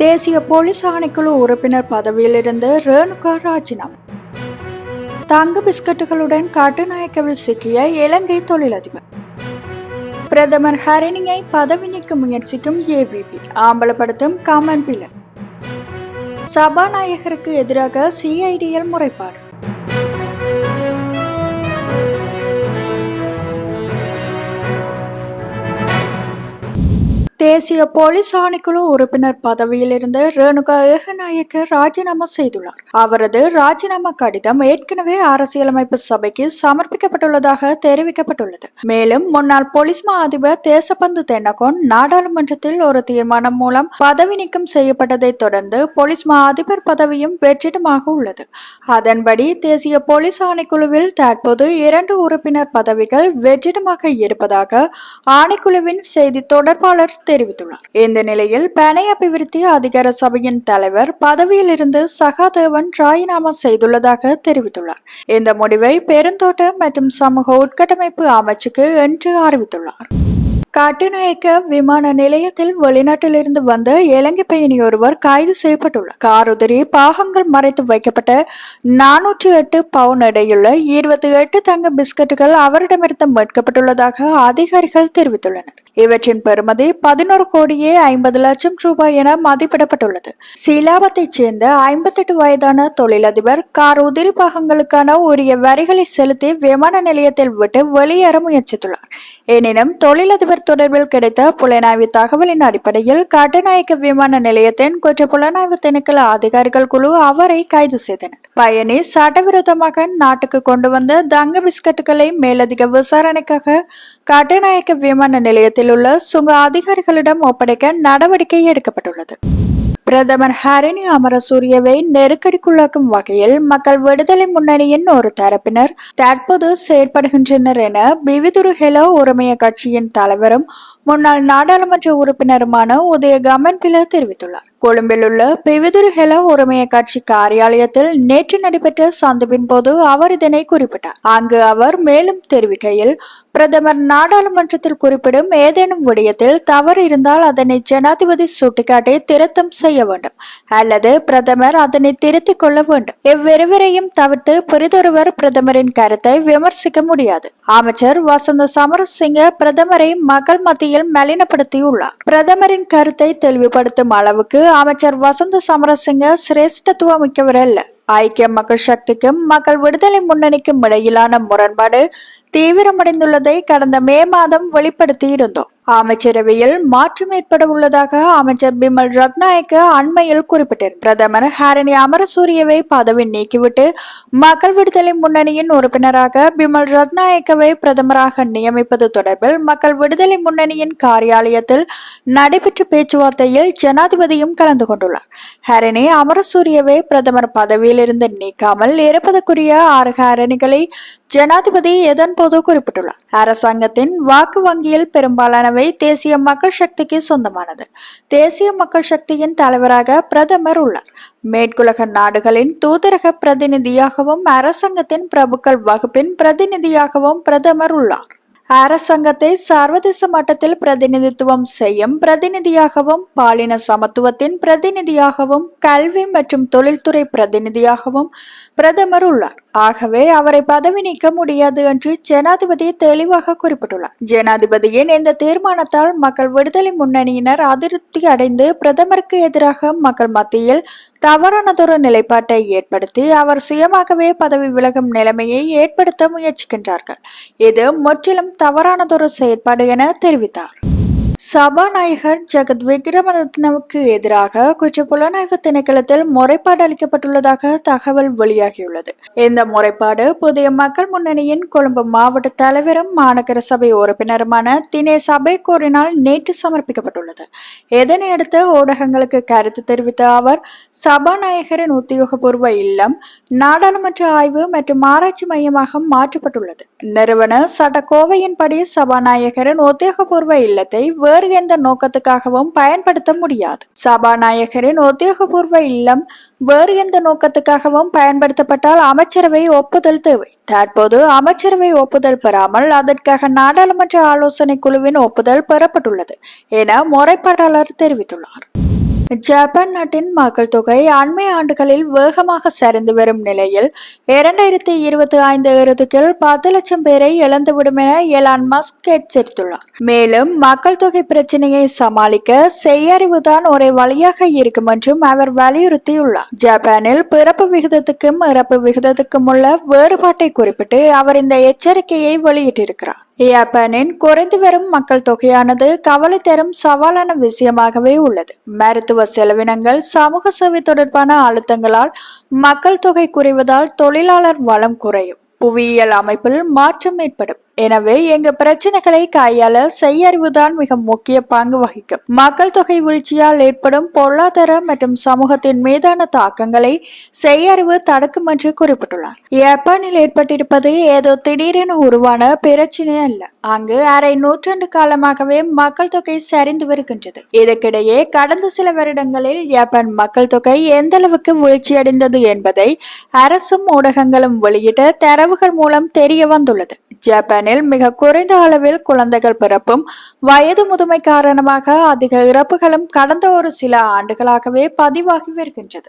தேசிய போலீஸ் ஆணைக்குழு உறுப்பினர் பதவியிலிருந்து ரேணுகா ராஜினாமா. தங்க பிஸ்கட்டுகளுடன் கட்டுநாயக்கவில் சிக்கிய இலங்கை தொழிலதிபர். பிரதமர் ஹரிணியை பதவி நீக்க முயற்சிக்கும் ஏபிபி ஆம்பலப்படுத்தும் கமன் பிலர் சபாநாயகருக்கு எதிராக சிஐடிஎல் முறைப்பாடு. தேசிய போலீஸ் ஆணைக்குழு உறுப்பினர் பதவியில் இருந்து ரேணுகா ஏகநாயக்க ராஜினாமா செய்துள்ளார். அவரது ராஜினாமா கடிதம் ஏற்கனவே அரசியலமைப்பு சபைக்கு சமர்ப்பிக்கப்பட்டுள்ளதாக தெரிவிக்கப்பட்டுள்ளது. மேலும் முன்னாள் போலீஸ் மா அதிபர் தேசபந்து தென்னகோன் நாடாளுமன்றத்தில் ஒரு தீர்மானம் மூலம் பதவி நீக்கம் செய்யப்பட்டதை தொடர்ந்து போலீஸ் மா அதிபர் பதவியும் வெற்றிடமாக உள்ளது. அதன்படி தேசிய போலீஸ் ஆணைக்குழுவில் தற்போது இரண்டு உறுப்பினர் பதவிகள் வெற்றிடமாக இருப்பதாக ஆணைக்குழுவின் செய்தி தொடர்பாளர் தெரிவித்துள்ளார். இந்த நிலையில் பனை அபிவிருத்தி அதிகார சபையின் தலைவர் பதவியில் இருந்து சகாதேவன் ராஜினாமா செய்துள்ளதாக தெரிவித்துள்ளார். இந்த முடிவை பெருந்தோட்ட மற்றும் சமூக உட்கட்டமைப்பு அமைச்சுக்கு என்று அறிவித்துள்ளார். கட்டுநாயக்க விமான நிலையத்தில் வெளிநாட்டிலிருந்து வந்த இலங்கை பயணி ஒருவர் கைது செய்யப்பட்டுள்ளார். காருதிரி பாகங்கள் மறைத்து வைக்கப்பட்ட நானூற்றி எட்டு பவுன் எடையுள்ள இருபத்தி எட்டு தங்க பிஸ்கட்டுகள் அவரிடமிருந்து மீட்கப்பட்டுள்ளதாக அதிகாரிகள் தெரிவித்துள்ளனர். இவற்றின் பெறுமதி பதினோரு கோடியே ஐம்பது லட்சம் ரூபாய் என மதிப்பிடப்பட்டுள்ளது. சிலாபத்தைச் சேர்ந்த ஐம்பத்தெட்டு வயதான தொழிலதிபர் கார் உதிரி பாகங்களுக்கான உரிய வரிகளை செலுத்தி விமான நிலையத்தில் விட்டு வெளியேற முயற்சித்துள்ளார். எனினும் தொழிலதிபர் தொடர்பில் கிடைத்த புலனாய்வு தகவலின் அடிப்படையில் கட்டுநாயக்க விமான நிலையத்தின் குற்ற புலனாய்வு திணைக்கள அதிகாரிகள் குழு அவரை கைது செய்தனர். பயணி சட்டவிரோதமாக நாட்டுக்கு கொண்டு வந்த தங்க பிஸ்கட்டுகளை மேலதிக விசாரணைக்காக கட்டுநாயக்க விமான நிலையத்தில் உள்ள சுங்க அதிகாரிகளிடம் ஒப்படைக்க நடவடிக்கை எடுக்கப்பட்டுள்ளது. பிரதமர் ஹரணி அமரசூரியவை நெருக்கடிக்குள்ளாக்கும் வகையில் மக்கள் விடுதலை முன்னணியின் ஒரு தரப்பினர் தற்போது செயற்படுகின்றனர் என பிவிதுரு ஹெலோ உரிமைய கட்சியின் தலைவரும் முன்னாள் நாடாளுமன்ற உறுப்பினருமான உதய கமன்பில தெரிவித்துள்ளார். கொழும்பில் உள்ள பிவிதுரு ஹெலோ உரிமைய கட்சி காரியாலயத்தில் நேற்று நடைபெற்ற சந்திப்பின் போது அவர் இதனை குறிப்பிட்டார். அங்கு அவர் மேலும் தெரிவிக்கையில் பிரதமர் நாடாளுமன்றத்தில் குறிப்பிடும் ஏதேனும் விடயத்தில் தவறு இருந்தால் அதனை ஜனாதிபதி சுட்டிக்காட்டி திருத்தம் செய்ய வேண்டும். அல்லது பிரதமர் அதனை திருத்திக் கொள்ள வேண்டும். இவ்விருவரையும் தவிர்த்து பிறிதொருவர் பிரதமரின் கருத்தை விமர்சிக்க முடியாது. அமைச்சர் வசந்த சமரசிங்க பிரதமரை மக்கள் மத்தியில் மலினப்படுத்தியுள்ளார். பிரதமரின் கருத்தை தெளிவுபடுத்தும் அளவுக்கு அமைச்சர் வசந்த சமரசிங்க சிரேஷ்டத்துவம் மிக்கவர் அல்ல. ஐக்கிய மக்கள் சக்திக்கும் மக்கள் விடுதலை முன்னணிக்கும் இடையிலான முரண்பாடு தீவிரமடைந்துள்ளதை கடந்த மே மாதம் வெளிப்படுத்தி இருந்தோம் அமைச்சரவையில் மாற்றம் ஏற்பட உள்ளதாக அமைச்சர் பிமல் ரத்நாயக்க அண்மையில் குறிப்பிட்டார். பிரதமர் ஹரணி அமரசூரியவை பதவி நீக்கிவிட்டு மக்கள் விடுதலை முன்னணியின் உறுப்பினராக பிமல் ரத்நாயக்கவை பிரதமராக நியமிப்பது தொடர்பில் மக்கள் விடுதலை முன்னணியின் காரியாலயத்தில் நடைபெற்ற பேச்சுவார்த்தையில் ஜனாதிபதியும் கலந்து கொண்டுள்ளார். ஹரணி அமரசூரியவை பிரதமர் பதவியிலிருந்து நீக்காமல் இருப்பதற்குரிய ஆறு ஹரணிகளை ஜனாதிபதி எதன்போது குறிப்பிட்டுள்ளார்? அரசாங்கத்தின் வாக்கு வங்கியில் பெரும்பாலானவை தேசிய மக்கள் சக்திக்கு சொந்தமானது. தேசிய மக்கள் சக்தியின் தலைவராக பிரதமர் உள்ளார். மேற்குலக நாடுகளின் தூதரக பிரதிநிதியாகவும் அரசாங்கத்தின் பிரபுக்கள் வகுப்பின் பிரதிநிதியாகவும் பிரதமர் உள்ளார். அரசாங்கத்தை சர்வதேச மட்டத்தில் பிரதிநிதித்துவம் செய்யும் பிரதிநிதியாகவும் பாலின சமத்துவத்தின் பிரதிநிதியாகவும் கல்வி மற்றும் தொழில்துறை பிரதிநிதியாகவும் பிரதமர் உள்ளார். ஆகவே அவரை பதவி நீக்க முடியாது என்று ஜனாதிபதி தெளிவாக குறிப்பிட்டுள்ளார். ஜனாதிபதியின் இந்த தீர்மானத்தால் மக்கள் விடுதலை முன்னணியினர் அதிருப்தி அடைந்து பிரதமருக்கு எதிராக மக்கள் மத்தியில் தவறானதொரு நிலைப்பாட்டை ஏற்படுத்தி அவர் சுயமாகவே பதவி விலகும் நிலைமையை ஏற்படுத்த முயற்சிக்கின்றார்கள். இது முற்றிலும் தவறானதொரு செயற்பாடு என தெரிவித்தார். சபாநாயகர் ஜெகத் விக்ரமரத்னவுக்கு எதிராக குற்ற புலனாய்வு திணைக்களத்தில் முறைப்பாடு அளிக்கப்பட்டுள்ளதாக தகவல் வெளியாகியுள்ளது. இந்த முறைப்பாடு புதிய மக்கள் முன்னணியின் கொழும்பு மாவட்ட தலைவரும் மாநகர சபை உறுப்பினருமான தினே அபைகோரினால் நேற்று சமர்ப்பிக்கப்பட்டுள்ளது. இதனையடுத்து ஊடகங்களுக்கு கருத்து தெரிவித்த அவர் சபாநாயகரின் உத்தியோகபூர்வ இல்லம் நாடாளுமன்ற ஆய்வு மற்றும் ஆராய்ச்சி மையமாக மாற்றப்பட்டுள்ளது. நிறுவன சட்டக்கோவையின்படி சபாநாயகரின் உத்தியோகபூர்வ இல்லத்தை வேறு எந்த நோக்கத்துக்காகவும் பயன்படுத்த முடியாது. சபாநாயகரின் உத்தியோகபூர்வ இல்லம் வேறு எந்த நோக்கத்துக்காகவும் பயன்படுத்தப்பட்டால் அமைச்சரவை ஒப்புதல் தேவை. தற்போது அமைச்சரவை ஒப்புதல் பெறாமல் அதற்காக நாடாளுமன்ற ஆலோசனை குழுவின் ஒப்புதல் பெறப்பட்டுள்ளது என முறைப்பாட்டாளர் தெரிவித்துள்ளார். ஜப்பான் நாட்டின் மக்கள் தொகை அண்மை ஆண்டுகளில் வேகமாக சரிந்து வரும் நிலையில் இரண்டாயிரத்தி இருபத்தி ஐந்து இறுதியில் பத்து லட்சம் பேரை இழந்துவிடும் என எலான் மஸ்க் எச்சரித்துள்ளார். மேலும் மக்கள் தொகை பிரச்சனையை சமாளிக்க செய்யறிவுதான் ஒரே வழியாக இருக்கும் என்றும் அவர் வலியுறுத்தியுள்ளார். ஜப்பானில் பிறப்பு விகிதத்துக்கும் இறப்பு விகிதத்துக்கும் உள்ள வேறுபாட்டை குறிப்பிட்டு அவர் இந்த எச்சரிக்கையை வெளியிட்டிருக்கிறார். ஜப்பானின் குறைந்து வரும் மக்கள் தொகையானது கவலை தரும் சவாலான விஷயமாகவே உள்ளது. மருத்துவ செலவினங்கள் சமூக சேவை தொடர்பான அழுத்தங்களால் மக்கள் தொகை குறைவதால் தொழிலாளர் வளம் குறையும். புவியியல் அமைப்பில் மாற்றம் ஏற்படும். எனவே எங்க பிரச்சனைகளை கையாள செய்யறிவுதான் மிக முக்கிய பங்கு வகிக்கும். மக்கள் தொகை வீழ்ச்சியால் ஏற்படும் பொருளாதார மற்றும் சமூகத்தின் மீதான தாக்கங்களை செய்யறிவு தடுக்கும் என்று குறிப்பிட்டுள்ளார். ஜப்பானில் ஏற்பட்டிருப்பது ஏதோ திடீரென உருவான பிரச்சனை அல்ல. அங்கு அரை நூற்றாண்டு காலமாகவே மக்கள் தொகை சரிந்து வருகின்றது. இதற்கிடையே கடந்த சில வருடங்களில் ஜப்பான் மக்கள் தொகை எந்த அளவுக்கு வீழ்ச்சியடைந்தது என்பதை அரசும் ஊடகங்களும் வெளியிட்ட தரவுகள் மூலம் தெரிய வந்துள்ளது. ஜப்பான் ஜப்பானில் மிக குறைந்த அளவில் குழந்தைகள் பிறப்பும் வயது முதுமை காரணமாக அதிக இறப்புகளும் கடந்த ஒரு சில ஆண்டுகளாகவே பதிவாகி வருகின்றது.